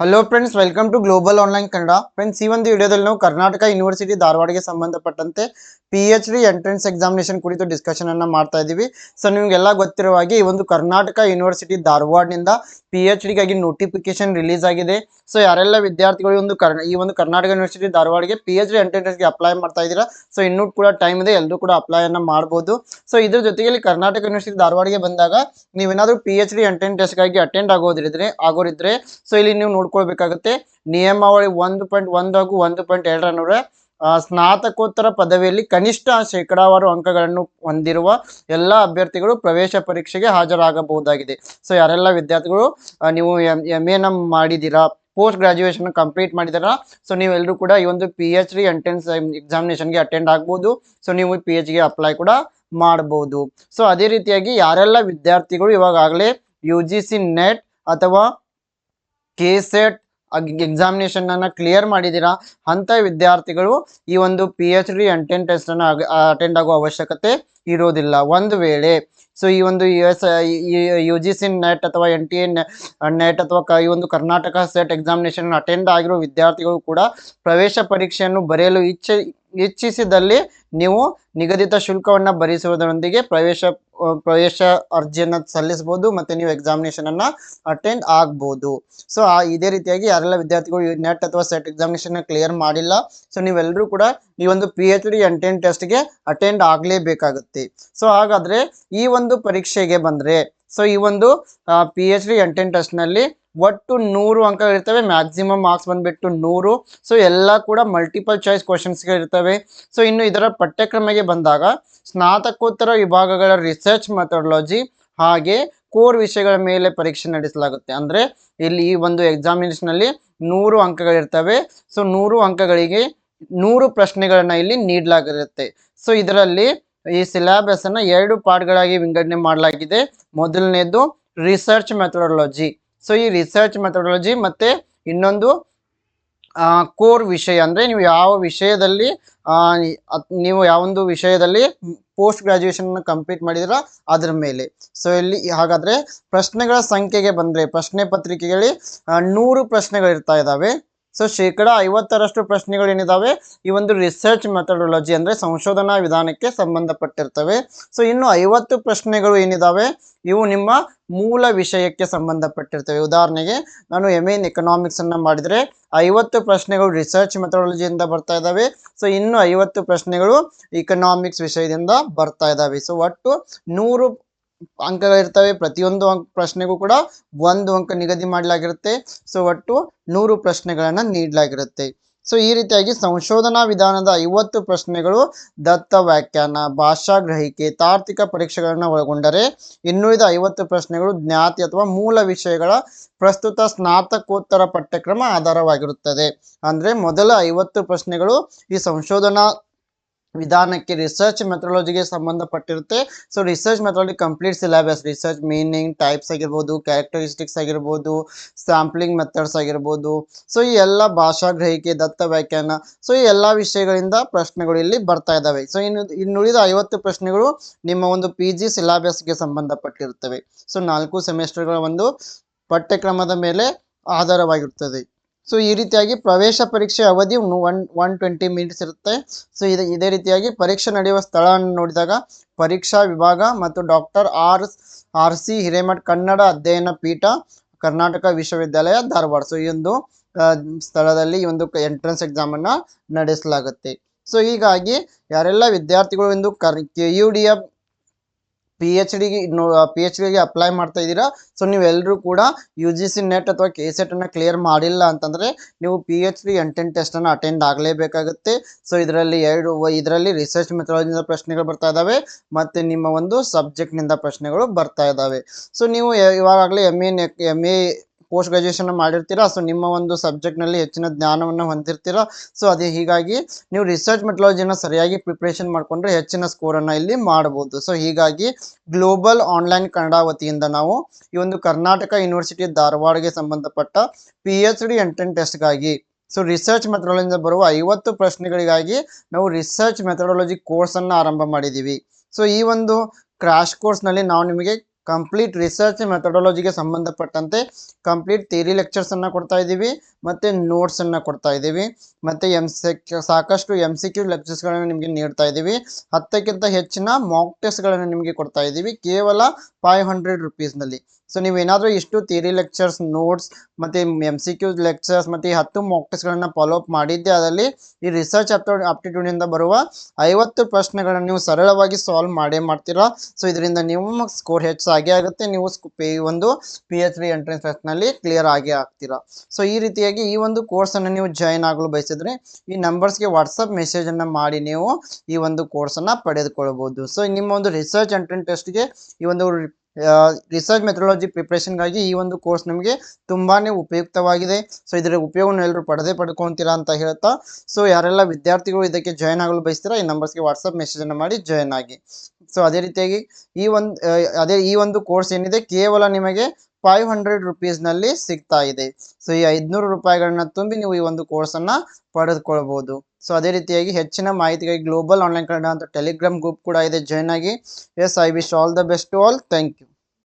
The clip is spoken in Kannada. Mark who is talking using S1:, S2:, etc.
S1: Hello friends welcome to global online Kannada friends ಈ ಒಂದು ವಿಡಿಯೋದಲ್ಲಿ ನಾವು ಕರ್ನಾಟಕ ಯೂನಿವರ್ಸಿಟಿ ಧಾರವಾಡಗೆ ಸಂಬಂಧಪಟ್ಟಂತೆ P H D entrance examination ಕುರಿತು ಡಿಸ್ಕಷನ್ ಅನ್ನ ಮಾಡ್ತಾ ಇದ್ದೀವಿ. ಸೊ ನಿಮಗೆಲ್ಲ ಗೊತ್ತಿರುವ ಹಾಗೆ ಈ ಒಂದು ಕರ್ನಾಟಕ ಯೂನಿವರ್ಸಿಟಿ ಧಾರವಾಡನಿಂದ ಪಿ ಎಚ್ ಡಿಗಾಗಿ ನೋಟಿಫಿಕೇಶನ್ ರಿಲೀಸ್ ಆಗಿದೆ. ಸೊ ಯಾರೆಲ್ಲ ವಿದ್ಯಾರ್ಥಿಗಳು ಒಂದು ಕರ್ ಈ ಒಂದು ಕರ್ನಾಟಕ ಯೂನಿವರ್ಸಿಟಿ ಧಾರವಾಡಗೆ ಪಿ ಎಚ್ ಡಿ ಎಂಟ್ರೆನ್ಸ್ಗೆ ಅಪ್ಲೈ ಮಾಡ್ತಾ ಇದ್ದೀರಾ? ಸೊ ಇನ್ನೂ ಕೂಡ ಟೈಮ್ ಇದೆ ಎಲ್ಲರೂ ಕೂಡ ಅಪ್ಲೈ ಅನ್ನ ಮಾಡ್ಬೋದು. ಸೊ ಇದ್ರ ಜೊತೆಗೆ ಕರ್ನಾಟಕ ಯೂನಿವರ್ಸಿಟಿ ಧಾರವಾಡಗೆ ಬಂದಾಗ ನೀವೇನಾದ್ರೂ ಪಿ ಎಚ್ ಡಿ ಎಂಟ್ರೆನ್ಸ್ ಟೆಸ್ಟ್ಗಾಗಿ ಅಟೆಂಡ್ ಆಗೋದಿದ್ರೆ, ಆಗೋರಿದ್ರೆ ಸೊ ಇಲ್ಲಿ ನೀವು ನೋಡ್ಕೊಳ್ಬೇಕಾಗುತ್ತೆ. ನಿಯಮಾವಳಿ ಒಂದು ಪಾಯಿಂಟ್ ಒಂದು ಹಾಗೂ ಒಂದು ಪಾಯಿಂಟ್ ಎರಡರ ಸ್ನಾತಕೋತ್ತರ ಪದವಿಯಲ್ಲಿ ಕನಿಷ್ಠ ಶೇಕಡಾವಾರು ಅಂಕಗಳನ್ನು ಹೊಂದಿರುವ ಎಲ್ಲ ಅಭ್ಯರ್ಥಿಗಳು ಪ್ರವೇಶ ಪರೀಕ್ಷೆಗೆ ಹಾಜರಾಗಬಹುದಾಗಿದೆ. ಸೊ ಯಾರೆಲ್ಲ ವಿದ್ಯಾರ್ಥಿಗಳು ನೀವು ಎಂ ಎನ ಮಾಡಿದ್ದೀರಾ ಪೋಸ್ಟ್ ಗ್ರಾಜುಯೇಷನ್ ಕಂಪ್ಲೀಟ್ ಮಾಡಿದಾರ ಸೊ ನೀವೆಲ್ಲರೂ ಕೂಡ ಈ ಒಂದು ಪಿ ಎಚ್ ಡಿ ಎಂಟ್ರೆನ್ಸ್ ಎಕ್ಸಾಮಿನೇಷನ್ಗೆ ಅಟೆಂಡ್ ಆಗ್ಬೋದು. ಸೊ ನೀವು ಪಿ ಎಚ್ಗೆ ಅಪ್ಲೈ ಕೂಡ ಮಾಡಬಹುದು ಸೊ ಅದೇ ರೀತಿಯಾಗಿ ಯಾರೆಲ್ಲ ವಿದ್ಯಾರ್ಥಿಗಳು ಇವಾಗಾಗಲೇ ಯು ಜಿ ಸಿ ನೆಟ್ ಅಥವಾ ಕೆ ಸೆಟ್ ಅನ್ನ ಕ್ಲಿಯರ್ ಮಾಡಿದ್ದೀರಾ? ಅಂತ ವಿದ್ಯಾರ್ಥಿಗಳು ಈ ಒಂದು P H D entrance test ಅನ್ನ ಅಟೆಂಡ್ ಆಗುವ ಅವಶ್ಯಕತೆ ಇರೋದಿಲ್ಲ. ಒಂದು ವೇಳೆ ಸೊ ಈ ಒಂದು U S U G C NET ಅಥವಾ ಎನ್ ಟಿ ಎ ನೆಟ್ ಅಥವಾ ಈ ಒಂದು ಕರ್ನಾಟಕ ಸೆಟ್ ಎಕ್ಸಾಮಿನೇಷನ್ ಅಟೆಂಡ್ ಆಗಿರೋ ವಿದ್ಯಾರ್ಥಿಗಳು ಕೂಡ ಪ್ರವೇಶ ಪರೀಕ್ಷೆಯನ್ನು ಬರೆಯಲು ಇಚ್ಛೆ ಇಚ್ಛಿಸಿದಲ್ಲಿ ನೀವು ನಿಗದಿತ ಶುಲ್ಕವನ್ನು ಭರಿಸುವುದರೊಂದಿಗೆ ಪ್ರವೇಶ ಪ್ರವೇಶ ಅರ್ಜಿಯನ್ನು ಸಲ್ಲಿಸಬಹುದು ಮತ್ತೆ ನೀವು ಎಕ್ಸಾಮಿನೇಷನ್ ಅನ್ನ ಅಟೆಂಡ್ ಆಗ್ಬೋದು. ಸೊ ಇದೇ ರೀತಿಯಾಗಿ ಯಾರೆಲ್ಲ ವಿದ್ಯಾರ್ಥಿಗಳು ನೆಟ್ ಅಥವಾ ಸೆಟ್ ಎಕ್ಸಾಮಿನೇಷನ್ ಕ್ಲಿಯರ್ ಮಾಡಿಲ್ಲ ಸೊ ನೀವೆಲ್ಲರೂ ಕೂಡ ಈ ಒಂದು ಪಿ ಎಚ್ ಡಿ ಎಂಟೆನ್ ಟೆಸ್ಟ್ಗೆ ಅಟೆಂಡ್ ಆಗಲೇಬೇಕಾಗುತ್ತೆ. ಸೊ ಹಾಗಾದ್ರೆ ಈ ಒಂದು ಪರೀಕ್ಷೆಗೆ ಬಂದ್ರೆ ಸೊ ಈ ಒಂದು ಪಿ ಎಚ್ ಡಿ ಎಂಟೆನ್ ಟೆಸ್ಟ್ನಲ್ಲಿ ಒಟ್ಟು ನೂರು ಅಂಕಗಳಿರ್ತವೆ ಮ್ಯಾಕ್ಸಿಮಮ್ ಮಾರ್ಕ್ಸ್ ಬಂದ್ಬಿಟ್ಟು ನೂರು. ಸೊ ಎಲ್ಲ ಕೂಡ ಮಲ್ಟಿಪಲ್ ಚಾಯ್ಸ್ ಕ್ವಶನ್ಸ್ಗಳಿರ್ತವೆ ಸೊ ಇನ್ನು ಇದರ ಪಠ್ಯಕ್ರಮಕ್ಕೆ ಬಂದಾಗ ಸ್ನಾತಕೋತ್ತರ ವಿಭಾಗಗಳ ರಿಸರ್ಚ್ ಮೆಥಡಾಲಜಿ ಹಾಗೆ ಕೋರ್ ವಿಷಯಗಳ ಮೇಲೆ ಪರೀಕ್ಷೆ ನಡೆಸಲಾಗುತ್ತೆ. ಅಂದ್ರೆ ಇಲ್ಲಿ ಈ ಒಂದು ಎಕ್ಸಾಮಿನೇಷನಲ್ಲಿ ನೂರು ಅಂಕಗಳಿರ್ತವೆ ಸೊ ನೂರು ಅಂಕಗಳಿಗೆ ನೂರು ಪ್ರಶ್ನೆಗಳನ್ನ ಇಲ್ಲಿ ನೀಡಲಾಗಿರುತ್ತೆ. ಸೊ ಇದರಲ್ಲಿ ಈ ಸಿಲೆಬಸ್ ಅನ್ನ ಎರಡು ಪಾರ್ಟ್ಗಳಾಗಿ ವಿಂಗಡಣೆ ಮಾಡಲಾಗಿದೆ. ಮೊದಲನೇದು ರಿಸರ್ಚ್ ಮೆಥಡಾಲಜಿ ಸೊ ಈ ರಿಸರ್ಚ್ ಮೆಥಡಾಲಜಿ ಮತ್ತೆ ಇನ್ನೊಂದು ಕೋರ್ ವಿಷಯ ಅಂದ್ರೆ ನೀವು ಯಾವ ವಿಷಯದಲ್ಲಿ ನೀವು ಯಾವೊಂದು ವಿಷಯದಲ್ಲಿ ಪೋಸ್ಟ್ ಗ್ರಾಜುಯೇಷನ್ ಕಂಪ್ಲೀಟ್ ಮಾಡಿದ್ರ ಅದ್ರ ಮೇಲೆ. ಸೊ ಇಲ್ಲಿ ಹಾಗಾದ್ರೆ ಪ್ರಶ್ನೆಗಳ ಸಂಖ್ಯೆಗೆ ಬಂದ್ರೆ, ಪ್ರಶ್ನೆ ಪತ್ರಿಕೆಗಳಲ್ಲಿ ನೂರು ಪ್ರಶ್ನೆಗಳು ಇರ್ತಾ ಇದಾವೆ ಸೊ ಶೇಕಡ ಐವತ್ತರಷ್ಟು ಪ್ರಶ್ನೆಗಳು ಏನಿದಾವೆ ಈ ಒಂದು ರಿಸರ್ಚ್ ಮೆಥಡಾಲಜಿ ಅಂದರೆ ಸಂಶೋಧನಾ ವಿಧಾನಕ್ಕೆ ಸಂಬಂಧಪಟ್ಟಿರ್ತವೆ. ಸೊ ಇನ್ನು ಐವತ್ತು ಪ್ರಶ್ನೆಗಳು ಏನಿದಾವೆ? ಇವು ನಿಮ್ಮ ಮೂಲ ವಿಷಯಕ್ಕೆ ಸಂಬಂಧಪಟ್ಟಿರ್ತವೆ. ಉದಾಹರಣೆಗೆ, ನಾನು ಎಂ ಎನ್ ಎಕನಾಮಿಕ್ಸನ್ನು ಮಾಡಿದ್ರೆ ಐವತ್ತು ಪ್ರಶ್ನೆಗಳು ರಿಸರ್ಚ್ ಮೆಥಡಾಲಜಿಯಿಂದ ಬರ್ತಾ ಇದ್ದಾವೆ ಸೊ ಇನ್ನು ಐವತ್ತು ಪ್ರಶ್ನೆಗಳು ಇಕನಾಮಿಕ್ಸ್ ವಿಷಯದಿಂದ ಬರ್ತಾ ಇದ್ದಾವೆ ಸೊ ಒಟ್ಟು ನೂರು ಅಂಕಗಳಿರ್ತವೆ ಪ್ರತಿಯೊಂದು ಅಂಕ, ಪ್ರಶ್ನೆಗೂ ಕೂಡ ಒಂದು ಅಂಕ ನಿಗದಿ ಮಾಡಲಾಗಿರುತ್ತೆ. ಸೊ ಒಟ್ಟು ನೂರು ಪ್ರಶ್ನೆಗಳನ್ನು ನೀಡಲಾಗಿರುತ್ತೆ. ಸೊ ಈ ರೀತಿಯಾಗಿ ಸಂಶೋಧನಾ ವಿಧಾನದ ಐವತ್ತು ಪ್ರಶ್ನೆಗಳು ದತ್ತ ವ್ಯಾಖ್ಯಾನ, ಭಾಷಾ ಗ್ರಹಿಕೆ, ತಾರ್ಕಿಕ ಪರೀಕ್ಷೆಗಳನ್ನು ಒಳಗೊಂಡರೆ ಇನ್ನುಳಿದ ಐವತ್ತು ಪ್ರಶ್ನೆಗಳು ಜ್ಞಾತಿ ಅಥವಾ ಮೂಲ ವಿಷಯಗಳ ಪ್ರಸ್ತುತ ಸ್ನಾತಕೋತ್ತರ ಪಠ್ಯಕ್ರಮ ಆಧಾರವಾಗಿರುತ್ತದೆ. ಅಂದರೆ ಮೊದಲ ಐವತ್ತು ಪ್ರಶ್ನೆಗಳು ಈ ಸಂಶೋಧನಾ ವಿಧಾನಕ್ಕೆ ರಿಸರ್ಚ್ ಮೆಥಡಾಲಜಿಗೆ ಸಂಬಂಧಪಟ್ಟಿರುತ್ತೆ. So research methodology complete syllabus research meaning types ಆಗಿರ್ಬೋದು ಕ್ಯಾರೆಕ್ಟರಿಸ್ಟಿಕ್ಸ್ ಆಗಿರ್ಬೋದು ಸ್ಯಾಂಪ್ಲಿಂಗ್ ಮೆಥಡ್ಸ್ ಆಗಿರ್ಬೋದು. ಸೊ ಈ ಎಲ್ಲ ಭಾಷಾ ಗ್ರಹಿಕೆ, ದತ್ತ ವ್ಯಾಖ್ಯಾನ ಸೊ ಈ ಎಲ್ಲ ವಿಷಯಗಳಿಂದ ಪ್ರಶ್ನೆಗಳು ಇಲ್ಲಿ ಬರ್ತಾ ಇದ್ದಾವೆ. ಸೊ ಇನ್ನು ಇನ್ನುಳಿದ ಐವತ್ತು ಪ್ರಶ್ನೆಗಳು ನಿಮ್ಮ ಒಂದು ಪಿ ಜಿ ಸಿಲೆಬಸ್ಗೆ ಸಂಬಂಧಪಟ್ಟಿರುತ್ತವೆ. ಸೊ ನಾಲ್ಕು ಸೆಮಿಸ್ಟರ್ಗಳ ಒಂದು ಪಠ್ಯಕ್ರಮದ ಮೇಲೆ ಆಧಾರವಾಗಿರುತ್ತದೆ. ಸೊ ಈ ರೀತಿಯಾಗಿ ಪ್ರವೇಶ ಪರೀಕ್ಷೆ ಅವಧಿ ಒನ್ ಒನ್ ಟ್ವೆಂಟಿ ಮಿನಿಟ್ಸ್ ಇರುತ್ತೆ. ಸೊ ಇದೇ ಇದೇ ರೀತಿಯಾಗಿ ಪರೀಕ್ಷೆ ನಡೆಯುವ ಸ್ಥಳವನ್ನು ನೋಡಿದಾಗ ಪರೀಕ್ಷಾ ವಿಭಾಗ ಮತ್ತು doctor R R C Hiremath Kannada ಅಧ್ಯಯನ ಪೀಠ ಕರ್ನಾಟಕ ವಿಶ್ವವಿದ್ಯಾಲಯ ಧಾರವಾಡ. ಸೊ ಈ ಒಂದು ಸ್ಥಳದಲ್ಲಿ ಈ ಒಂದು ಎಂಟ್ರೆನ್ಸ್ ಎಕ್ಸಾಮ್ ಅನ್ನ ನಡೆಸಲಾಗುತ್ತೆ. ಸೊ ಹೀಗಾಗಿ ಯಾರೆಲ್ಲ ವಿದ್ಯಾರ್ಥಿಗಳು ಒಂದು ಕರ್ ಕೆ ಯು ಡಿಯ ಪಿ ಎಚ್ ಡಿಗೆ ಪಿ ಎಚ್ ಡಿಗೆ ಅಪ್ಲೈ ಮಾಡ್ತಾ ಇದ್ದೀರಾ? ಸೊ ನೀವೆಲ್ಲರೂ ಕೂಡ ಯು ಜಿ ಸಿ ನೆಟ್ ಅಥವಾ ಕೆ ಸೆಟ್ ಅನ್ನ ಕ್ಲಿಯರ್ ಮಾಡಿಲ್ಲ ಅಂತಂದ್ರೆ ನೀವು P H D entrance test ಅನ್ನ ಅಟೆಂಡ್ ಆಗಲೇಬೇಕಾಗುತ್ತೆ. ಸೊ ಇದರಲ್ಲಿ ಎರಡು, ಇದರಲ್ಲಿ ರಿಸರ್ಚ್ ಮೆಥಡಾಲಜಿಯಿಂದ ಪ್ರಶ್ನೆಗಳು ಬರ್ತಾ ಇದಾವೆ ಮತ್ತೆ ನಿಮ್ಮ ಒಂದು ಸಬ್ಜೆಕ್ಟ್ನಿಂದ ಪ್ರಶ್ನೆಗಳು ಬರ್ತಾ ಇದಾವೆ. ಸೊ ನೀವು ಇವಾಗಲೇ M A M A post graduation ಮಾಡಿರ್ತೀರಾ? So ನಿಮ್ಮ ಒಂದು ಸಬ್ಜೆಕ್ಟ್ನಲ್ಲಿ ನಲ್ಲಿ ಹೆಚ್ಚಿನ ಜ್ಞಾನವನ್ನು ಹೊಂದಿರ್ತೀರಾ? ಸೊ ಅದೇ ಹೀಗಾಗಿ ನೀವು ರಿಸರ್ಚ್ ಮೆಥಡಾಲಜಿನ ಸರಿಯಾಗಿ ಪ್ರಿಪ್ರೇಷನ್ ಮಾಡ್ಕೊಂಡ್ರೆ ಹೆಚ್ಚಿನ ಸ್ಕೋರ್ ಅನ್ನ ಇಲ್ಲಿ ಮಾಡಬಹುದು ಸೊ ಹೀಗಾಗಿ ಗ್ಲೋಬಲ್ ಆನ್ಲೈನ್ ಕನ್ನಡ ವತಿಯಿಂದ ನಾವು ಈ ಒಂದು ಕರ್ನಾಟಕ ಯೂನಿವರ್ಸಿಟಿ ಧಾರವಾಡಗೆ ಸಂಬಂಧಪಟ್ಟ ಪಿ ಎಚ್ ಡಿ ಎಂಟ್ರೆನ್ ಟೆಸ್ಟ್ಗಾಗಿ ಸೊ ರಿಸರ್ಚ್ ಮೆಥಡಾಲಜಿಯಿಂದ ಬರುವ ಐವತ್ತು ಪ್ರಶ್ನೆಗಳಿಗಾಗಿ ನಾವು ರಿಸರ್ಚ್ ಮೆಥಡಾಲಜಿ ಕೋರ್ಸನ್ನು ಆರಂಭ ಮಾಡಿದ್ದೀವಿ ಸೊ ಈ ಒಂದು ಕ್ರಾಶ್ ಕೋರ್ಸ್ನಲ್ಲಿ ನಾವು ನಿಮಗೆ ಕಂಪ್ಲೀಟ್ ರಿಸರ್ಚ್ ಮೆಥಡಾಲಜಿಗೆ ಸಂಬಂಧಪಟ್ಟಂತೆ ಕಂಪ್ಲೀಟ್ ಥಿಯರಿ ಲೆಕ್ಚರ್ಸನ್ನು ಕೊಡ್ತಾ ಇದ್ದೀವಿ, ಮತ್ತು ನೋಟ್ಸನ್ನು ಕೊಡ್ತಾ ಇದ್ದೀವಿ, ಮತ್ತು ಎಂ ಸಾಕಷ್ಟು ಎಂ ಸಿ ಕ್ಯೂ ಲೆಕ್ಚರ್ಸ್ಗಳನ್ನು ನಿಮಗೆ ನೀಡ್ತಾ ಇದ್ದೀವಿ. ಹತ್ತಕ್ಕಿಂತ ಹೆಚ್ಚಿನ ಮಾಕ್ ಟೆಸ್ಟ್ಗಳನ್ನು ನಿಮಗೆ ಕೊಡ್ತಾ ಇದ್ದೀವಿ. ಕೇವಲ ಫೈವ್ ಹಂಡ್ರೆಡ್ ರುಪೀಸ್ನಲ್ಲಿ ಸೊ ನೀವೇನಾದರೂ ಇಷ್ಟು ಥಿಯರಿ ಲೆಕ್ಚರ್ಸ್ ನೋಟ್ಸ್ ಮತ್ತು ಎಂ ಸಿ ಕ್ಯೂ ಲೆಕ್ಚರ್ಸ್ ಮತ್ತು ಈ ಹತ್ತು ಮಾಕ್ ಟೆಸ್ಟ್ಗಳನ್ನು ಫಾಲೋ ಅಪ್ ಮಾಡಿದ್ದೆ, ಅದರಲ್ಲಿ ಈ ರಿಸರ್ಚ್ ಅಪ್ಟಿಟ್ಯೂಡ್ ಆಪ್ಟಿಟ್ಯೂಡಿಂದ ಬರುವ ಐವತ್ತು ಪ್ರಶ್ನೆಗಳನ್ನು ನೀವು ಸರಳವಾಗಿ ಸಾಲ್ವ್ ಮಾಡೇ ಮಾಡ್ತೀರಾ? ಸೊ ಇದರಿಂದ ನೀವು ಸ್ಕೋರ್ ಹೆಚ್ಚಾಗಿ ಆಗುತ್ತೆ, ನೀವು ಈ ಒಂದು ಪಿ ಎಚ್ ಡಿ ಎಂಟ್ರೆನ್ಸ್ ಟೆಸ್ಟ್ನಲ್ಲಿ ಕ್ಲಿಯರ್ ಆಗೇ ಆಗ್ತೀರಾ? ಸೊ ಈ ರೀತಿಯಾಗಿ ಈ ಒಂದು ಕೋರ್ಸನ್ನು ನೀವು ಜಾಯಿನ್ ಆಗಲು ಬಯಸಿದರೆ ಈ ನಂಬರ್ಸ್ಗೆ ವಾಟ್ಸಪ್ ಮೆಸೇಜನ್ನು ಮಾಡಿ ನೀವು ಈ ಒಂದು ಕೋರ್ಸನ್ನು ಪಡೆದುಕೊಳ್ಬೋದು. ಸೊ ನಿಮ್ಮ ಒಂದು ರಿಸರ್ಚ್ ಎಂಟ್ರೆನ್ಸ್ ಟೆಸ್ಟ್ಗೆ ಈ ಒಂದು ರಿಸರ್ಚ್ ಮೆಥಡಾಲಜಿ ಪ್ರಿಪ್ರೇಷನ್ಗಾಗಿ ಈ ಒಂದು ಕೋರ್ಸ್ ನಿಮಗೆ ತುಂಬಾ ಉಪಯುಕ್ತವಾಗಿದೆ. ಸೊ ಇದರ ಉಪಯೋಗವನ್ನು ಎಲ್ಲರೂ ಪಡೆದೇ ಪಡ್ಕೊತೀರಾ ಅಂತ ಹೇಳ್ತಾ ಸೊ ಯಾರೆಲ್ಲ ವಿದ್ಯಾರ್ಥಿಗಳು ಇದಕ್ಕೆ ಜಾಯ್ನ್ ಆಗಲು ಬಯಸ್ತೀರಾ, ಈ ನಂಬರ್ಸ್ಗೆ ವಾಟ್ಸಪ್ ಮೆಸೇಜನ್ನು ಮಾಡಿ ಜಾಯ್ನ್ ಆಗಿ. ಸೊ ಅದೇ ರೀತಿಯಾಗಿ ಈ ಒಂದು ಅದೇ ಈ ಒಂದು ಕೋರ್ಸ್ ಏನಿದೆ, ಕೇವಲ ನಿಮಗೆ ಫೈವ್ ಹಂಡ್ರೆಡ್ ರುಪೀಸ್ನಲ್ಲಿ ಸಿಗ್ತಾ ಇದೆ. ಸೊ ಈ ಐದುನೂರು ರೂಪಾಯಿಗಳನ್ನ ತುಂಬಿ ನೀವು ಈ ಒಂದು ಕೋರ್ಸನ್ನು ಪಡೆದುಕೊಳ್ಬೋದು. ಸೊ ಅದೇ ರೀತಿಯಾಗಿ ಹೆಚ್ಚಿನ ಮಾಹಿತಿಗಾಗಿ ಗ್ಲೋಬಲ್ ಆನ್ಲೈನ್ ಕನ್ನಡ ಅಂತ ಟೆಲಿಗ್ರಾಮ್ ಗ್ರೂಪ್ ಕೂಡ ಇದೆ. ಜಾಯ್ನ್ ಆಗಿ. Yes I wish all the best to all thank you